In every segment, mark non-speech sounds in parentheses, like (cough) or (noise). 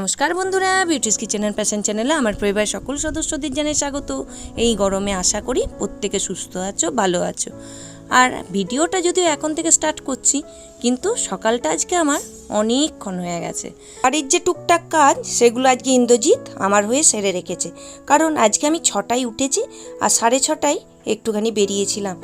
নমস্কার বন্ধুরা beauties kitchen and passion চ্যানেলে আমার পরিবার সকল সদস্যদের জানাই স্বাগত। এই গরমে আশা করি প্রত্যেকে সুস্থ আছো, ভালো আছো। আর ভিডিওটা যদিও এখন থেকে স্টার্ট করছি, কিন্তু সকালটা আজকে আমার অনেকক্ষণ হয়ে গেছে। বাড়ির যে টুকটাক কাজ, সেগুলো আজকে ইন্দ্রজিৎ আমার হয়ে সেরে রেখেছে। কারণ আজকে আমি ছটায় উঠেছি আর সাড়ে ছটায় একটুখানি বেরিয়েছিলাম।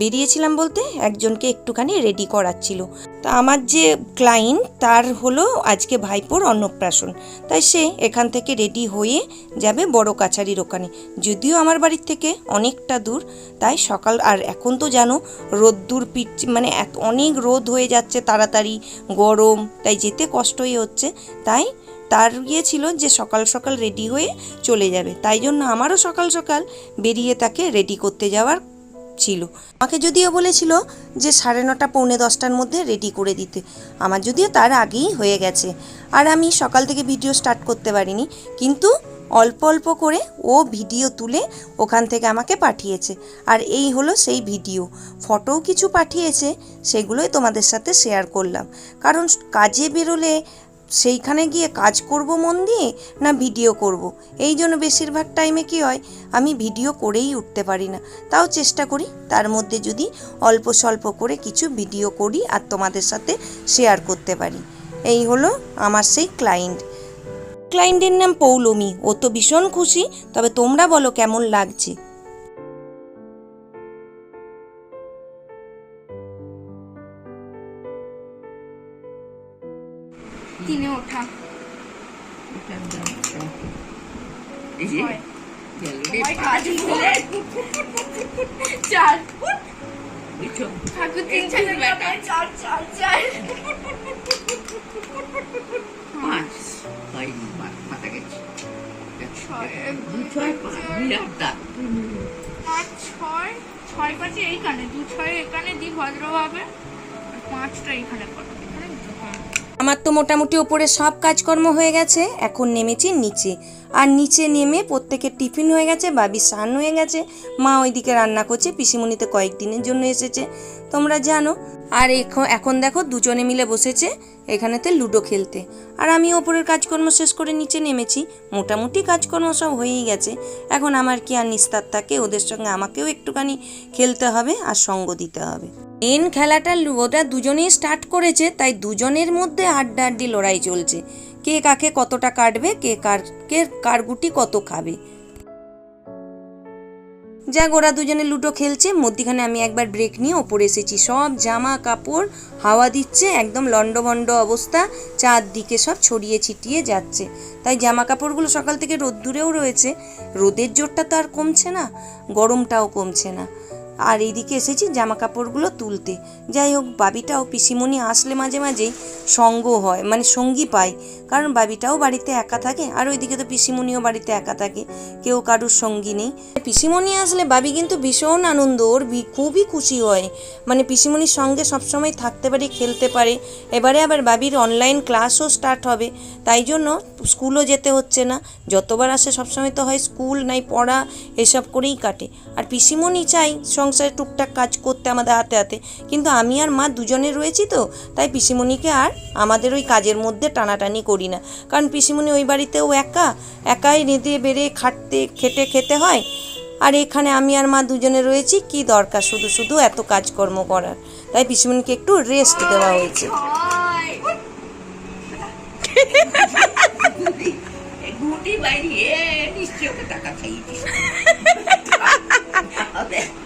বেরিয়েছিলাম বলতে একজনকে একটুখানি রেডি করাচ্ছিল। তা আমার যে ক্লায়েন্ট তার হলো আজকে ভাইপোর অন্নপ্রাশন। তাই সে এখান থেকে রেডি হয়ে যাবে বড় কাছারির ওখানে। যদিও আমার বাড়ির থেকে অনেকটা দূর, তাই সকাল, আর এখন তো জানো রোদ্দুর পিট মানে এত অনেক রোদ হয়ে যাচ্ছে তাড়াতাড়ি, গরম, তাই যেতে কষ্টই হচ্ছে। তাই তার ইয়ে ছিল যে সকাল সকাল রেডি হয়ে চলে যাবে। তাই জন্য আমারও সকাল সকাল বেরিয়ে তাকে রেডি করতে যাওয়ার ছিল। আমাকে যদিও বলেছিল যে সাড়ে নটা, পৌনে দশটার মধ্যে রেডি করে দিতে। আমার যদিও তার আগেই হয়ে গেছে। আর আমি সকাল থেকে ভিডিও স্টার্ট করতে পারিনি। কিন্তু অল্প অল্প করে ও ভিডিও তুলে ওখান থেকে আমাকে পাঠিয়েছে। আর এই হলো সেই ভিডিও ফটোও কিছু পাঠিয়েছে, সেগুলোই তোমাদের সাথে শেয়ার করলাম। কারণ কাজে বেরোলে সেইখানে গিয়ে কাজ করব মন দিয়ে না ভিডিও করব। এই জন্য বেশিরভাগ টাইমে কি হয়, আমি ভিডিও করেই উঠতে পারি না। তাও চেষ্টা করি, তার মধ্যে যদি অল্প স্বল্প করে কিছু ভিডিও করি আর তোমাদের সাথে শেয়ার করতে পারি। এই হলো আমার সেই ক্লায়েন্ট ক্লায়েন্টের নাম পৌলমি। ও তো ভীষণ খুশি। তবে তোমরা বলো কেমন লাগছে? পাঁচ দু ছয় পাঁচ ছয় ছয় পাঁচে এইখানে, দু ছয় এখানে, দি ভদ্রভাবে পাঁচটা দিতে হবে। আমার তো মোটামুটি ওপরে সব কাজকর্ম হয়ে গেছে, এখন নেমেছি নিচে। আর নিচে নেমে প্রত্যেকের টিফিন হয়ে গেছে বাবি স্নান হয়ে গেছে, মা ওইদিকে রান্না করছে পিসিমণিতে কয়েকদিনের জন্য এসেছে, তোমরা জানো। আর এখন দেখো দুজনে মিলে বসেছে এখানেতে লুডো খেলতে। আর আমি ওপরের কাজকর্ম শেষ করে নিচে নেমেছি, মোটামুটি কাজকর্ম সব হয়েই গেছে। এখন আমার কি আর নিস্তার থাকে, ওদের সঙ্গে আমাকেও একটুখানি খেলতে হবে আর সঙ্গ দিতে হবে। মেন খেলাটা ওটা দুজনেই স্টার্ট করেছে, তাই দুজনের মধ্যে আড্ডা আড্ডি লড়াই চলছে। কে কাকে কতটা কাটবে, কে কার কে কার গুটি কত খাবে। যাক, ওরা দুজনে লুডো খেলছে। মধ্যিখানে আমি একবার ব্রেক নিয়ে ওপরে এসেছি। সব জামা কাপড়, হাওয়া দিচ্ছে, একদম লন্ডভন্ড অবস্থা। চারদিকে সব ছড়িয়ে ছিটিয়ে যাচ্ছে। তাই জামা কাপড়গুলো সকাল থেকে রোদ্দুরেও রয়েছে। রোদের জোরটা তো আর কমছে না, গরমটাও কমছে না। আর এইদিকে এসেছি জামা কাপড়গুলো তুলতে। যাই হোক বাবিটাও পিসিমণি আসলে মাঝে মাঝেই সঙ্গ হয় মানে সঙ্গী পায়। কারণ বাবিটাও বাড়িতে একা থাকে, আর ওইদিকে তো পিসিমণিও বাড়িতে একা থাকে, কেউ কারুর সঙ্গী নেই। পিসিমণি আসলে বাবি কিন্তু ভীষণ আনন্দ, ওর খুবই খুশি হয়। মানে পিসিমণির সঙ্গে সবসময় থাকতে পারে, খেলতে পারে। এবারে আবার বাবির অনলাইন ক্লাসও স্টার্ট হবে, তাই জন্য স্কুলও যেতে হচ্ছে না। যতবার আসে সবসময় তো হয় স্কুল নাই পড়া, এসব করেই কাটে। আর পিসিমণি চাই সংসারে টুকটাক কাজ করতে আমাদের হাতে হাতে। কিন্তু আমি আর মা দুজনে রয়েছি তো তাই পিসিমণিকে আর আমাদের ওই কাজের মধ্যে টানাটানি করি না। কারণ পিসিমণি ওই বাড়িতেও একা একাই রেঁধে বেড়ে খাটতে খেটে খেতে হয়। আর এখানে আমি আর মা দুজনে রয়েছি কি দরকার? শুধু শুধু এত কাজকর্ম করার। তাই পিসিমণিকে একটু রেস্ট দেওয়া হয়েছে। গুটি বাইরে নিশ্চয় টাকা খাইয়েছিস হবে, (laughs)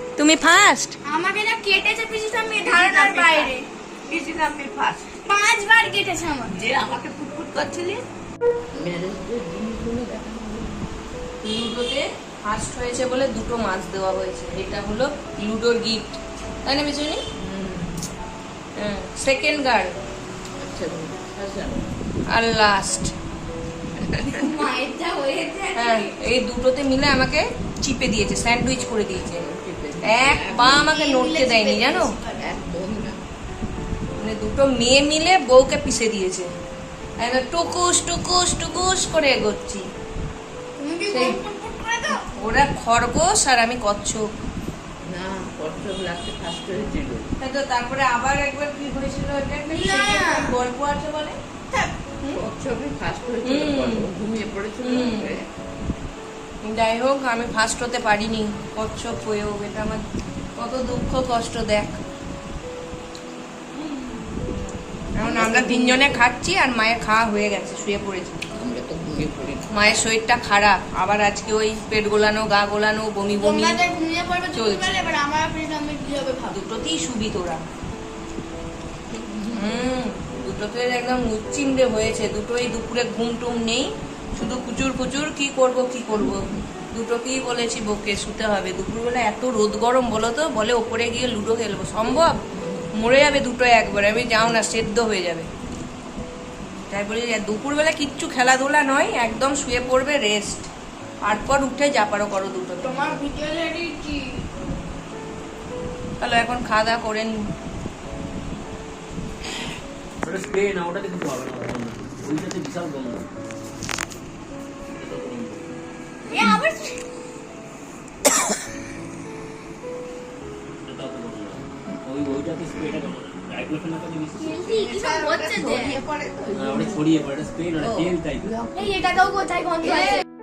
তুমি ফার্স্ট আমাকে না কেটেছে পিছিয়ে আমি ধারণার বাইরে। কিছু নামে ফার্স্ট পাঁচবার কেটেছে আমাকে। যে আমাকে ফুটফুট করছিলি? লুডোতে ফার্স্ট হয়েছে বলে দুটো মাছ দেওয়া হয়েছে। এটা হলো লুডোর গিফট তাই না বিচুনি সেকেন্ড গার্ড আচ্ছা আচ্ছা। আর লাস্ট হ্যাঁ এই দুটোতে মিলে আমাকে চিপে দিয়েছে স্যান্ডউইচ করে দিয়েছে। এক পা আমাকে নড়তে দেয়নি জানো? একদম না মানে দুটো মেয়ে মিলে বউকে পিষে দিয়েছে। টুকুস টুকুস টুকুস করে এগোচ্ছি। সেই- ফুট ফুট করে দাও? ওরা খরগোশ আর আমি কচ্ছপ। না কচ্ছপ লাগতে ফার্স্ট হয়েছিল। তো তারপরে আবার একবার কি হয়েছিল এটা গল্প আছে বলে? ফার্স্ট হয়েছিল। ঘুমিয়ে পড়েছিল। যাই হোক আমি ফার্স্ট হতে পারিনি। কচ্ছপ হয়েও এটা আমার কত দুঃখ কষ্ট দেখ। এখন আমরা তিনজনে খাচ্ছি আর মায়ের খাওয়া হয়ে গেছে শুয়ে পড়েছি। আমরা তো ঘুমিয়ে পড়ি মায়ের শরীরটা খারাপ। আবার আজকে ওই পেট গোলানো গা গোলানো বমি বমি। চলছে। দুটোতেই সুবি তোরা। হুম দুটোতে একদম উচ্চিমড়ে হয়েছে। দুটোই দুপুরে ঘুম টুম নেই। শুধু কুচুর কুচুর কি করব কি করব? দুটোকেই বলেছি বকে শুতে হবে। দুপুরবেলা এত রোদ গরম বলো তো? বলে ওপরে গিয়ে লুডো খেলব। সম্ভব? মরে যাবে দুটো একবারে। আমি যাও না সেদ্ধ হয়ে যাবে। তাই বলি দুপুরবেলা কিচ্ছু খেলাধুলা নয় একদম শুয়ে পড়বে রেস্ট তারপর উঠে যা পারো করো দুটো তোমার ভিডিও তাহলে এখন খাওয়া দাওয়া করে নি ওটা স্প্রে না ওটাতে কিছু হবে না ওইটাতে বিশাল গন্ধ।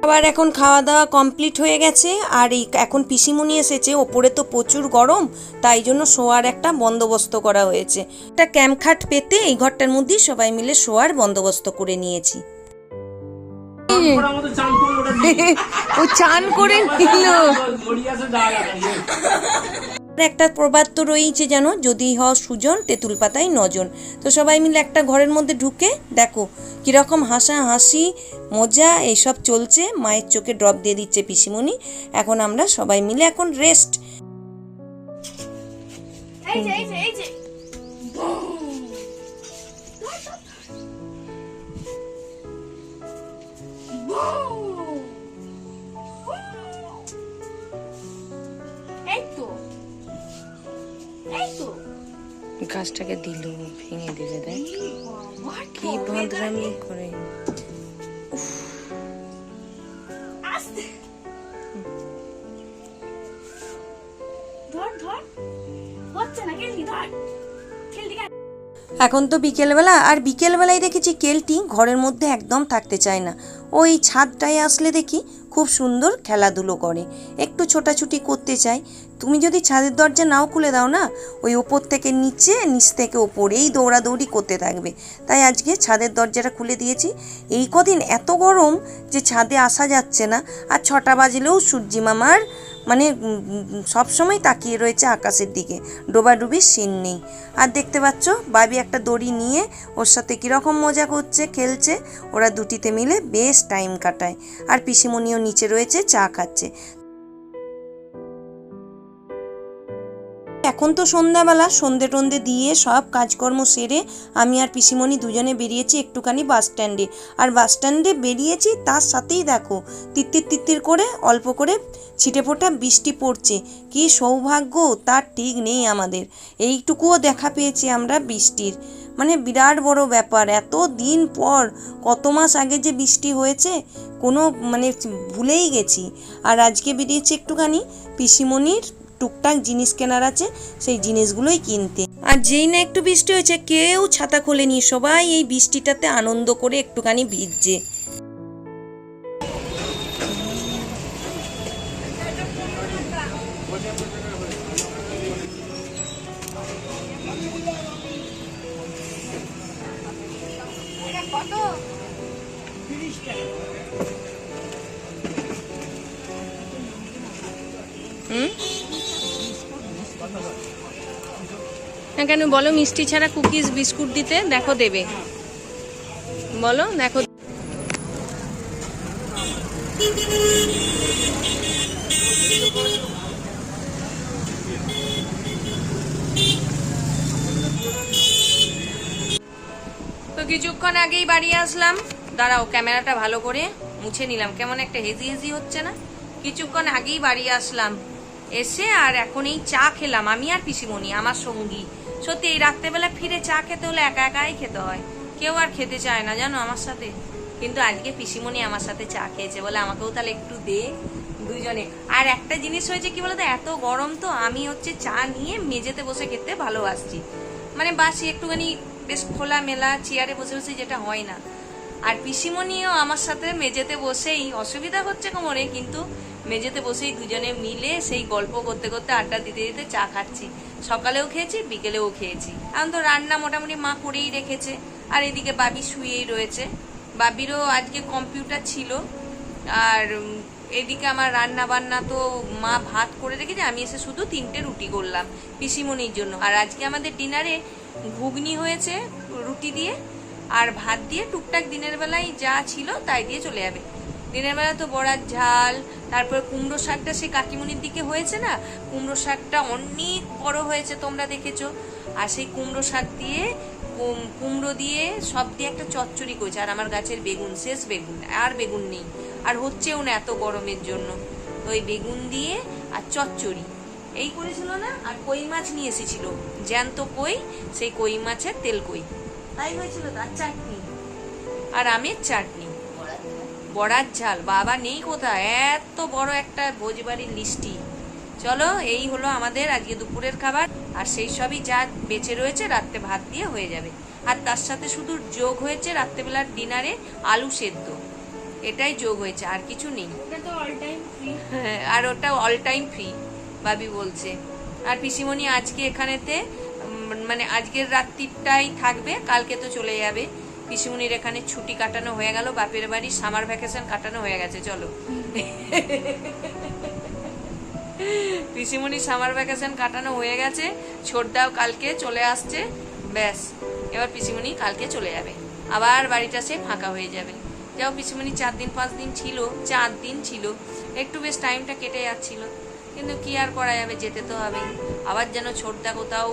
আবার এখন খাওয়া দাওয়া কমপ্লিট হয়ে গেছে আর এই এখন পিসিমুনি এসেছে ওপরে তো প্রচুর গরম তাই জন্য শোয়ার একটা বন্দোবস্ত করা হয়েছে। একটা ক্যাম্পখাট পেতে এই ঘরটার মধ্যেই সবাই মিলে শোয়ার বন্দোবস্ত করে নিয়েছি। ও চান করে নিল। একটা প্রবাদ তো রয়েছে যেন, যদি হ সুজন, তেঁতুল পাতায় নজন। তো সবাই মিলে একটা ঘরের মধ্যে ঢুকে দেখো, কীরকম হাসা হাসি, মজা এইসব চলছে, মায়ের চোখে ড্রপ দিয়ে দিচ্ছে পিসিমণি। এখন আমরা সবাই মিলে এখন রেস্ট এই যে এই যে এই যে। গাছটাকে দিল ভেঙে দিলে দেখ কি ভদ্রামি করে। এখন তো বিকেলবেলা আর বিকেলবেলায় দেখেছি কেলটি ঘরের মধ্যে একদম থাকতে চায় না। ওই ছাদটায় আসলে দেখি খুব সুন্দর খেলাধুলো করে। একটু ছোটাছুটি করতে চায় তুমি যদি ছাদের দরজা নাও খুলে দাও না, ওই ওপর থেকে নিচে, নিচ থেকে ওপরেই দৌড়াদৌড়ি করতে থাকবে। তাই আজকে ছাদের দরজাটা খুলে দিয়েছি। এই কদিন এত গরম যে ছাদে আসা যাচ্ছে না। আর ছটা বাজলেও সূর্যি মামার মানে সব সময় তাকিয়ে রয়েছে আকাশের দিকে। ডোবাডুবির সিন নেই। আর দেখতে পাচ্ছ, বাবি একটা দড়ি নিয়ে ওর সাথে কীরকম মজা করছে, খেলছে। ওরা দুটিতে মিলে বেশ টাইম কাটায়। আর পিসিমণিও নিচে রয়েছে, চা খাচ্ছে। এখন তো সন্ধ্যাবেলা, সন্ধে টন্ধে দিয়ে সব কাজকর্ম সেরে আমি আর পিসিমণি দুজনে বেরিয়েছি একটুখানি বাস স্ট্যান্ডে। আর বাস স্ট্যান্ডে বেরিয়েছি, তার সাথেই দেখো, তিত্তির তিত্তির করে অল্প করে ছিটে ফোটা বৃষ্টি পড়ছে। কি সৌভাগ্য, তার ঠিক নেই আমাদের। এইটুকুও দেখা পেয়েছি আমরা বৃষ্টির। মানে বিরাট বড় ব্যাপার, এত দিন পর, কত মাস আগে যে বৃষ্টি হয়েছে, কোনো মানে ভুলেই গেছি। আর আজকে বেরিয়েছি একটুখানি পিসিমণির টুকটাক জিনিস কেনার আছে, সেই জিনিসগুলোই কিনতে। আর যেই না একটু বৃষ্টি হয়েছে, কেউ ছাতা খোলেনি, সবাই এই বৃষ্টিটাতে আনন্দ করে একটুখানি ভিজছে। হুম? না কেন, বলো, মিষ্টি ছাড়া কুকিজ, বিস্কুট দিতে দেখো দেবে। বলো, দেখো। তো কিছুক্ষণ আগেই বাড়ি আসলাম। দাঁড়াও, ক্যামেরাটা ভালো করে মুছে নিলাম। কেমন একটা হেজি হেজি হচ্ছে না? কিছুক্ষণ আগেই বাড়ি আসলাম। এসে আর এখন এই চা খেলাম। আমি আর পিসিমণি, আমার সঙ্গী। সত্যি, এই রাত্রেবেলা ফিরে চা খেতে হলে একা একাই খেতে হয়। কেউ আর খেতে চায় না, জানো আমার সাথে? কিন্তু আজকে পিসিমণি আমার সাথে চা খেয়েছে বলে আমাকেও তাহলে একটু দে দুজনে। আর একটা জিনিস হয়েছে কি বলতো, এত গরম তো, আমি হচ্ছে চা নিয়ে মেঝেতে বসে খেতে ভালোবাসছি। মানে বাসি একটুখানি বেশ খোলা মেলা চেয়ারে বসে বসে যেটা হয় না। আর পিসিমণিও আমার সাথে মেঝেতে বসেই, অসুবিধা হচ্ছে কোমরে, কিন্তু মেঝেতে বসেই দুজনে মিলে সেই গল্প করতে করতে আড্ডা দিতে দিতে চা খাচ্ছি। সকালেও খেয়েছি, বিকেলেও খেয়েছি। এখন তো রান্না মোটামুটি মা করেই রেখেছে। আর এদিকে বাবি শুয়েই রয়েছে। বাবিরও আজকে কম্পিউটার ছিল। আর এদিকে আমার রান্না বান্না তো মা ভাত করে রেখেছে। আমি এসে শুধু তিনটে রুটি করলাম পিসিমনির জন্য। আর আজকে আমাদের ডিনারে ঘুগনি হয়েছে রুটি দিয়ে আর ভাত দিয়ে টুকটাক দিনের বেলায় যা ছিল তাই দিয়ে চলে যাবে। দিনের বেলা তো বড়ার ঝাল তারপর কুমড়ো শাকটা সে কাকিমণির দিকে হয়েছে না? কুমড়ো শাকটা অনেক বড় হয়েছে তোমরা দেখেছ। আর সেই কুমড়ো শাক দিয়ে কুমড়ো দিয়ে সব দিয়ে একটা চচ্চড়ি করেছে। আর আমার গাছের বেগুন, শেষ বেগুন, আর বেগুন নেই। আর হচ্ছেও না এত গরমের জন্য। তো ওই বেগুন দিয়ে আর চচ্চড়ি। এই করেছিল না? আর কই মাছ নিয়ে এসেছিল। জ্যান্ত কই, সেই কই মাছের তেল কই। তাই হয়েছিল তার চাটনি। আর আমের চাটনি। বড়ার ঝাল। বাবা নেই কোথায়? এত বড় একটা ভোজবাড়ির লিস্টি চলো এই হলো আমাদের আজকে দুপুরের খাবার। আর সেই সবই যা বেঁচে রয়েছে রাত্রে ভাত দিয়ে হয়ে যাবে। আর তার সাথে শুধু যোগ হয়েছে রাত্রেবেলার ডিনারে আলু সেদ্ধ। এটাই যোগ হয়েছে আর কিছু নেই। (laughs) আর ওটা অল টাইম ফ্রি বাবি বলছে। আর পিসিমণি আজকে এখানেতে মানে আজকের রাত্রিটাই থাকবে কালকে তো চলে যাবে। পিসিমণির এখানে ছুটি কাটানো হয়ে গেল, বাপের বাড়ি সামার ভ্যাকেশন কাটানো হয়ে গেছে, চলো। পিসিমণি সামার ভ্যাকেশন কাটানো হয়ে গেছে, ছোটদাও কালকে চলে আসছে, ব্যাস, এবার পিসিমণি কালকে চলে যাবে। আবার বাড়িটা সে ফাঁকা হয়ে যাবে। যাও পিসিমণি, চার দিন, পাঁচ দিন ছিল, চার দিন ছিল, একটু বেশ টাইমটা কেটে যাচ্ছিল। কিন্তু কি আর করা যাবে, যেতে তো হবে। আবার যেন ছোটদা কোথাও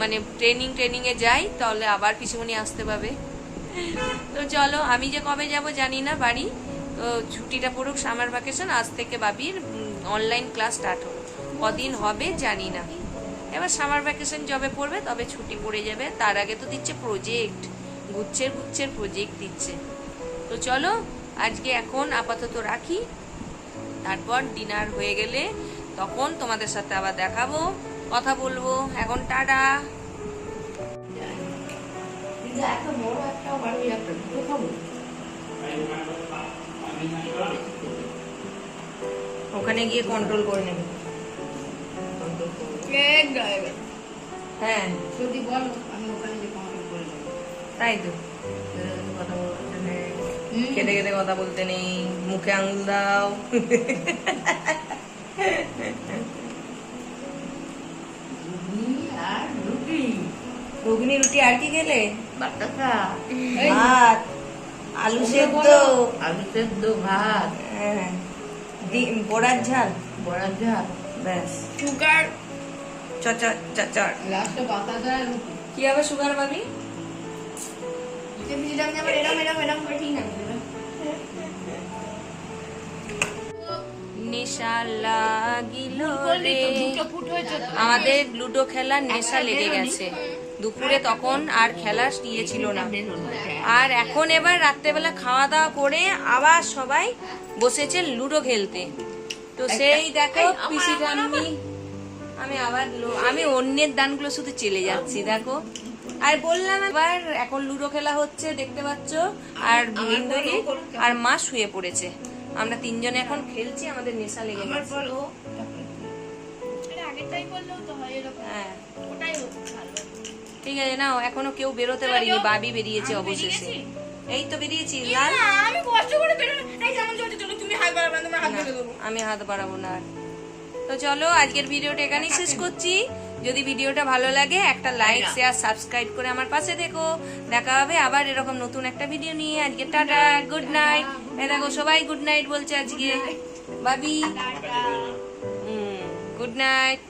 মানে ট্রেনিং ট্রেনিংয়ে যাই, তাহলে আবার পিসিমণি আসতে পাবে তো চলো, আমি যে কবে যাব জানি না বাড়ি। তো ছুটিটা পড়ুক সামার ভ্যাকেশন আজ থেকে বাবির অনলাইন ক্লাস স্টার্ট হলো কদিন হবে জানি না। এবার সামার ভ্যাকেশন যবে পড়বে, তবে ছুটি পড়ে যাবে। তার আগে তো দিচ্ছে প্রজেক্ট গুচ্ছের গুচ্ছের প্রজেক্ট দিচ্ছে। তো চলো, আজকে এখন আপাতত রাখি। তারপর ডিনার হয়ে গেলে তখন তোমাদের সাথে আবার দেখাবো, কথা বলব। এখন টাটা। কিন্তু এত বড় একটা বাড়ি একটা দুটো খাব ওখানে গিয়ে কন্ট্রোল করে নেবে। এক হ্যাঁ। যদি বলো আমি ওখানে যে কন্ট্রোল করে নেব। তাই তো। কথা বলতে নেই। খেতে খেতে কথা বলতে নেই। মুখে আঙুল দাও। আর রুটি। ঘুগনি রুটি আর কি খেলে? ভাত আলু সেদ্ধ। আলু সেদ্ধ ভাত। হ্যাঁ ডিম বড়ার ঝাল। বড়া ঝাল। ব্যাস। সুগার। লাস্টে কি হবে সুগার পাবি দিলাম যেমন এরম এরম এরম করে ঠিক আছে নেশা লাগিল বললি রে। তো দুটো ফুট হয়েছে তো। আমাদের লুডো খেলার নেশা লেগে গেছে। দুপুরে তখন আর খেলা ইয়ে ছিল না। আর এখন এবার রাত্রেবেলা খাওয়া দাওয়া করে আবার সবাই বসেছে লুডো খেলতে। তো সেই দেখো পিসি ঠাম্মি আমি আবার আমি অন্যের দানগুলো শুধু চেলে যাচ্ছি দেখো। আর বললাম এবার এখন লুডো খেলা হচ্ছে দেখতে পাচ্ছ? আর ইন্দ্রজিৎ আর মা শুয়ে পড়েছে। আমরা তিনজনে এখন খেলছি আমাদের নেশা লেগে গেছে আগেরটাই বললেও তো হয় এরকম। হ্যাঁ। ওটাই হচ্ছে ভালো। ঠিক আছে নাও এখনও কেউ বেরোতে পারিনি বাবি বেরিয়েছে অবশেষে। এই তো বেরিয়েছি লাল। আমি কষ্ট করে এই যেমন তুমি হাত বাড়াবে না, হাত আমি হাত বাড়াবো না তো চলো আজকের ভিডিওটা এখানেই শেষ করছি। যদি ভিডিওটা ভালো লাগে একটা লাইক শেয়ার সাবস্ক্রাইব করে আমার পাশে দেখো দেখা হবে আবার এরকম নতুন একটা ভিডিও নিয়ে। আজকে টাটা গুড নাইট। এ দেখো সবাই গুড নাইট বলছে আজকে। বাবি। Good night.